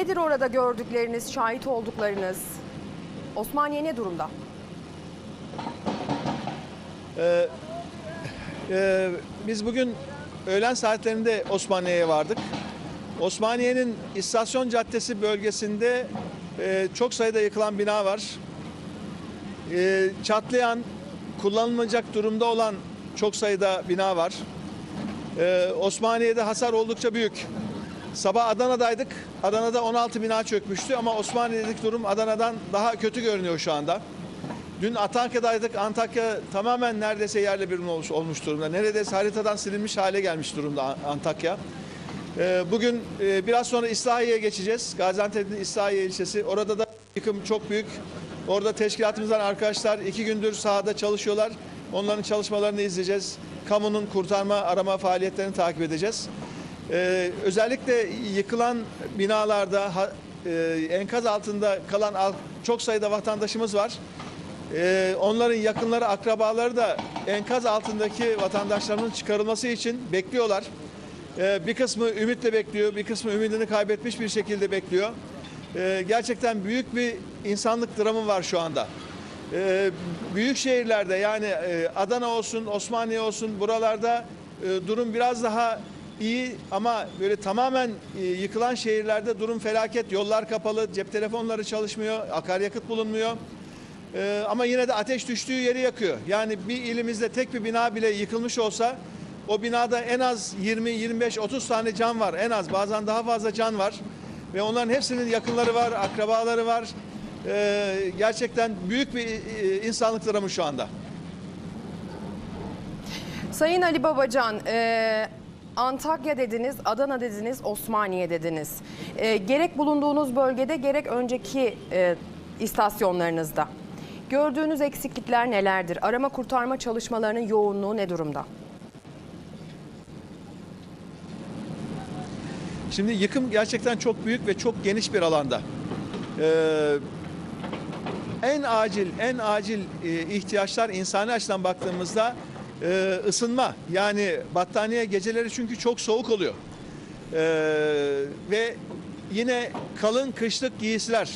Nedir orada gördükleriniz, şahit olduklarınız? Osmaniye ne durumda? Ee, biz bugün öğlen saatlerinde Osmaniye'ye vardık. Osmaniye'nin istasyon caddesi bölgesinde e, çok sayıda yıkılan bina var. E, çatlayan, kullanılmayacak durumda olan çok sayıda bina var. E, Osmaniye'de hasar oldukça büyük. Sabah Adana'daydık. Adana'da 16 bina çökmüştü ama Osmaniye'deki durum Adana'dan daha kötü görünüyor şu anda. Dün Antakya'daydık. Antakya tamamen neredeyse yerle bir olmuş, olmuş durumda. Neredeyse haritadan silinmiş hale gelmiş durumda An- Antakya. Ee, bugün e, biraz sonra İslahiye'ye geçeceğiz. Gaziantep'in İslahiye ilçesi. Orada da yıkım çok büyük. Orada teşkilatımızdan arkadaşlar iki gündür sahada çalışıyorlar. Onların çalışmalarını izleyeceğiz. Kamunun kurtarma arama faaliyetlerini takip edeceğiz. Ee, özellikle yıkılan binalarda ha- e, enkaz altında kalan al- çok sayıda vatandaşımız var. Ee, onların yakınları, akrabaları da enkaz altındaki vatandaşlarının çıkarılması için bekliyorlar. Ee, bir kısmı ümitle bekliyor, bir kısmı ümidini kaybetmiş bir şekilde bekliyor. Ee, gerçekten büyük bir insanlık dramı var şu anda. Ee, büyük şehirlerde yani e, Adana olsun, Osmaniye olsun buralarda e, durum biraz daha iyi ama böyle tamamen e, yıkılan şehirlerde durum felaket. Yollar kapalı, cep telefonları çalışmıyor, akaryakıt bulunmuyor. Ee, ama yine de ateş düştüğü yeri yakıyor. Yani bir ilimizde tek bir bina bile yıkılmış olsa o binada en az 20, 25, 30 tane can var. En az bazen daha fazla can var. Ve onların hepsinin yakınları var, akrabaları var. Ee, gerçekten büyük bir e, insanlık dramı şu anda. Sayın Ali Babacan, e, Antakya dediniz, Adana dediniz, Osmaniye dediniz. E, gerek bulunduğunuz bölgede gerek önceki e, istasyonlarınızda. Gördüğünüz eksiklikler nelerdir? Arama kurtarma çalışmalarının yoğunluğu ne durumda? Şimdi yıkım gerçekten çok büyük ve çok geniş bir alanda. Ee, en acil, en acil e, ihtiyaçlar insani açıdan baktığımızda e, ısınma. Yani battaniye geceleri çünkü çok soğuk oluyor. Ee, ve yine kalın kışlık giysiler.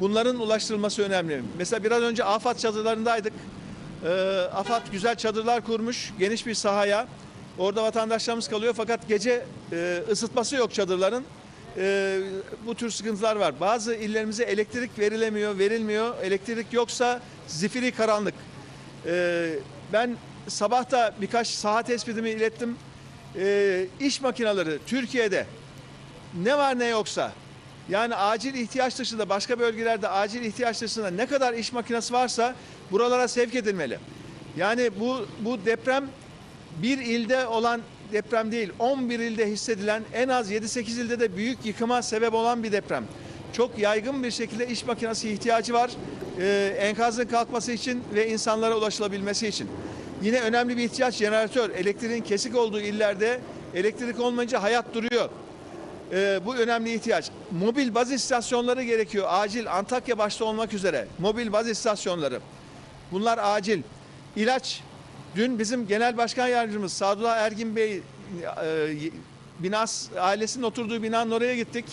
Bunların ulaştırılması önemli. Mesela biraz önce AFAD çadırlarındaydık. Ee, AFAD güzel çadırlar kurmuş geniş bir sahaya. Orada vatandaşlarımız kalıyor fakat gece e, ısıtması yok çadırların. E, bu tür sıkıntılar var. Bazı illerimize elektrik verilemiyor, verilmiyor. Elektrik yoksa zifiri karanlık. E, ben sabah da birkaç saha tespitimi ilettim. E, iş makineleri Türkiye'de ne var ne yoksa yani acil ihtiyaç dışında başka bölgelerde acil ihtiyaç dışında ne kadar iş makinesi varsa buralara sevk edilmeli. Yani bu bu deprem bir ilde olan deprem değil 11 ilde hissedilen en az 7-8 ilde de büyük yıkıma sebep olan bir deprem. Çok yaygın bir şekilde iş makinesi ihtiyacı var ee, enkazın kalkması için ve insanlara ulaşılabilmesi için. Yine önemli bir ihtiyaç jeneratör. Elektriğin kesik olduğu illerde elektrik olmayınca hayat duruyor. Ee, bu önemli ihtiyaç. Mobil baz istasyonları gerekiyor. Acil Antakya başta olmak üzere. Mobil baz istasyonları. Bunlar acil. İlaç. Dün bizim Genel Başkan Yardımcımız Sadullah Ergin Bey e, binas ailesinin oturduğu binanın oraya gittik.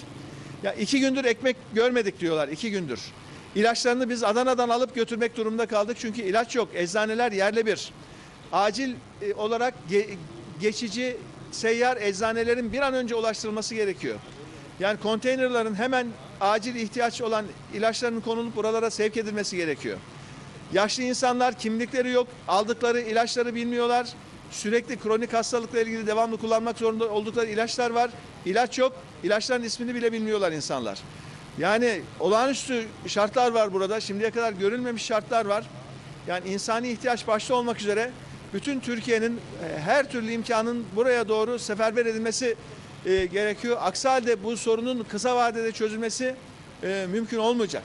Ya iki gündür ekmek görmedik diyorlar. iki gündür. İlaçlarını biz Adana'dan alıp götürmek durumunda kaldık. Çünkü ilaç yok. Eczaneler yerle bir. Acil e, olarak ge- geçici seyyar eczanelerin bir an önce ulaştırılması gerekiyor. Yani konteynerların hemen acil ihtiyaç olan ilaçların konulup buralara sevk edilmesi gerekiyor. Yaşlı insanlar kimlikleri yok, aldıkları ilaçları bilmiyorlar. Sürekli kronik hastalıkla ilgili devamlı kullanmak zorunda oldukları ilaçlar var. İlaç yok, ilaçların ismini bile bilmiyorlar insanlar. Yani olağanüstü şartlar var burada. Şimdiye kadar görülmemiş şartlar var. Yani insani ihtiyaç başta olmak üzere bütün Türkiye'nin e, her türlü imkanın buraya doğru seferber edilmesi e, gerekiyor. Aksi halde bu sorunun kısa vadede çözülmesi e, mümkün olmayacak.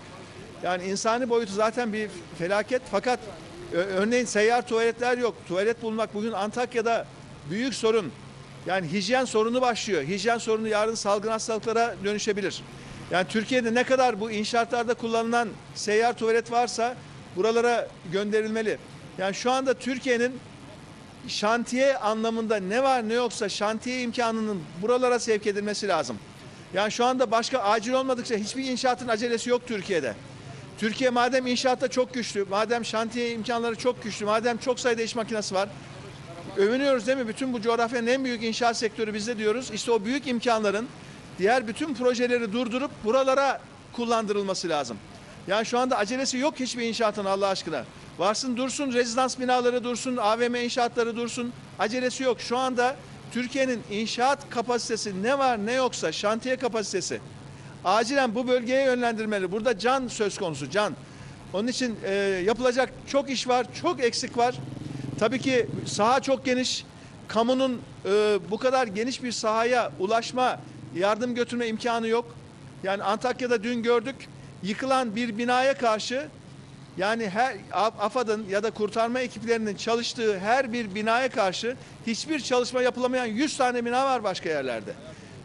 Yani insani boyutu zaten bir felaket fakat örneğin seyyar tuvaletler yok. Tuvalet bulmak bugün Antakya'da büyük sorun. Yani hijyen sorunu başlıyor. Hijyen sorunu yarın salgın hastalıklara dönüşebilir. Yani Türkiye'de ne kadar bu inşaatlarda kullanılan seyyar tuvalet varsa buralara gönderilmeli. Yani şu anda Türkiye'nin şantiye anlamında ne var ne yoksa şantiye imkanının buralara sevk edilmesi lazım. Yani şu anda başka acil olmadıkça hiçbir inşaatın acelesi yok Türkiye'de. Türkiye madem inşaatta çok güçlü, madem şantiye imkanları çok güçlü, madem çok sayıda iş makinesi var. Övünüyoruz değil mi? Bütün bu coğrafyanın en büyük inşaat sektörü bizde diyoruz. İşte o büyük imkanların diğer bütün projeleri durdurup buralara kullandırılması lazım. Yani şu anda acelesi yok hiçbir inşaatın Allah aşkına. Varsın dursun, rezidans binaları dursun, AVM inşaatları dursun. Acelesi yok. Şu anda Türkiye'nin inşaat kapasitesi ne var ne yoksa şantiye kapasitesi acilen bu bölgeye yönlendirmeli. Burada can söz konusu, can. Onun için e, yapılacak çok iş var, çok eksik var. Tabii ki saha çok geniş. Kamunun e, bu kadar geniş bir sahaya ulaşma, yardım götürme imkanı yok. Yani Antakya'da dün gördük, yıkılan bir binaya karşı yani her AFAD'ın ya da kurtarma ekiplerinin çalıştığı her bir binaya karşı hiçbir çalışma yapılamayan 100 tane bina var başka yerlerde.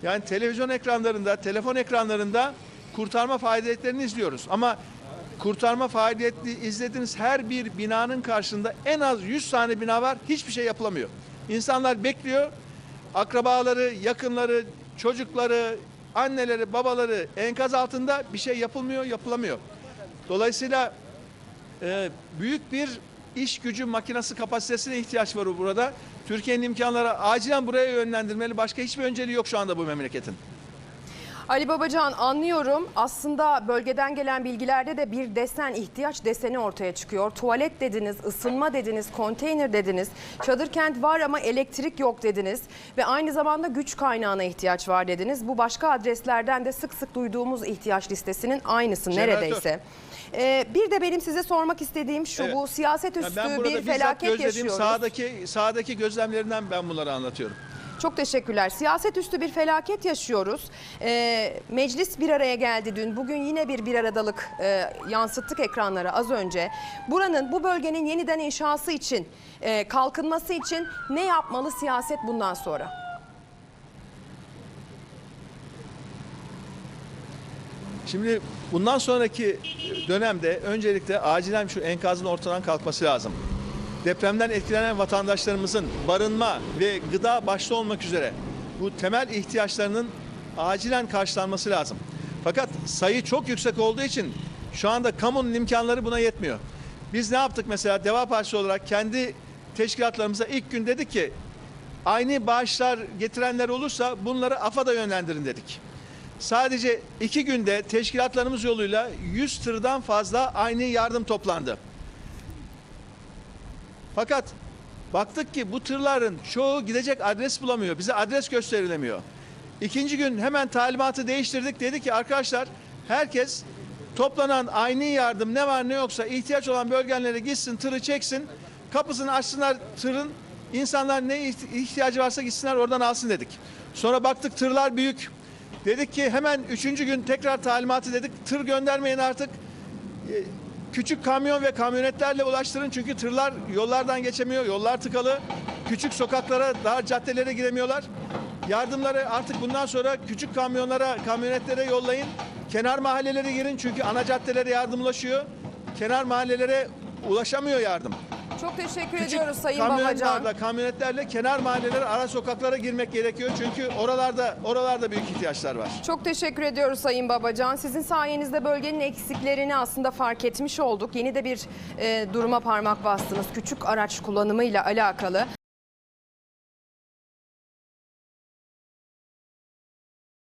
Yani televizyon ekranlarında, telefon ekranlarında kurtarma faaliyetlerini izliyoruz. Ama kurtarma faaliyeti izlediğiniz her bir binanın karşısında en az 100 tane bina var. Hiçbir şey yapılamıyor. İnsanlar bekliyor. Akrabaları, yakınları, çocukları, anneleri, babaları enkaz altında bir şey yapılmıyor, yapılamıyor. Dolayısıyla e, büyük bir iş gücü makinesi kapasitesine ihtiyaç var burada. Türkiye'nin imkanları acilen buraya yönlendirmeli. Başka hiçbir önceliği yok şu anda bu memleketin. Ali Babacan anlıyorum. Aslında bölgeden gelen bilgilerde de bir desen, ihtiyaç deseni ortaya çıkıyor. Tuvalet dediniz, ısınma dediniz, konteyner dediniz. Çadır kent var ama elektrik yok dediniz. Ve aynı zamanda güç kaynağına ihtiyaç var dediniz. Bu başka adreslerden de sık sık duyduğumuz ihtiyaç listesinin aynısı Jeneratör. neredeyse. Ee, bir de benim size sormak istediğim şu Evet. bu siyaset Yani üstü ben burada bir felaket yaşıyoruz. sahadaki sahadaki gözlemlerinden ben bunları anlatıyorum. Çok teşekkürler. Siyaset üstü bir felaket yaşıyoruz. Ee, meclis bir araya geldi dün. Bugün yine bir bir aradalık e, yansıttık ekranlara az önce. Buranın, bu bölgenin yeniden inşası için, e, kalkınması için ne yapmalı siyaset bundan sonra? Şimdi bundan sonraki dönemde öncelikle acilen şu enkazın ortadan kalkması lazım. Depremden etkilenen vatandaşlarımızın barınma ve gıda başta olmak üzere bu temel ihtiyaçlarının acilen karşılanması lazım. Fakat sayı çok yüksek olduğu için şu anda kamunun imkanları buna yetmiyor. Biz ne yaptık mesela Deva Partisi olarak kendi teşkilatlarımıza ilk gün dedik ki aynı bağışlar getirenler olursa bunları AFAD'a yönlendirin dedik. Sadece iki günde teşkilatlarımız yoluyla 100 tırdan fazla aynı yardım toplandı. Fakat baktık ki bu tırların çoğu gidecek adres bulamıyor. Bize adres gösterilemiyor. İkinci gün hemen talimatı değiştirdik. Dedi ki arkadaşlar herkes toplanan aynı yardım ne var ne yoksa ihtiyaç olan bölgelere gitsin tırı çeksin. Kapısını açsınlar tırın. İnsanlar ne ihti- ihtiyacı varsa gitsinler oradan alsın dedik. Sonra baktık tırlar büyük. Dedik ki hemen üçüncü gün tekrar talimatı dedik. Tır göndermeyin artık. Küçük kamyon ve kamyonetlerle ulaştırın çünkü tırlar yollardan geçemiyor. Yollar tıkalı. Küçük sokaklara, dar caddelere giremiyorlar. Yardımları artık bundan sonra küçük kamyonlara, kamyonetlere yollayın. Kenar mahallelere girin çünkü ana caddelere yardım ulaşıyor. Kenar mahallelere ulaşamıyor yardım. Çok teşekkür Küçük ediyoruz Sayın Babacan. kamyonetlerle kenar mahallelere, ara sokaklara girmek gerekiyor. Çünkü oralarda oralarda büyük ihtiyaçlar var. Çok teşekkür ediyoruz Sayın Babacan. Sizin sayenizde bölgenin eksiklerini aslında fark etmiş olduk. Yeni de bir e, duruma parmak bastınız. Küçük araç kullanımıyla alakalı.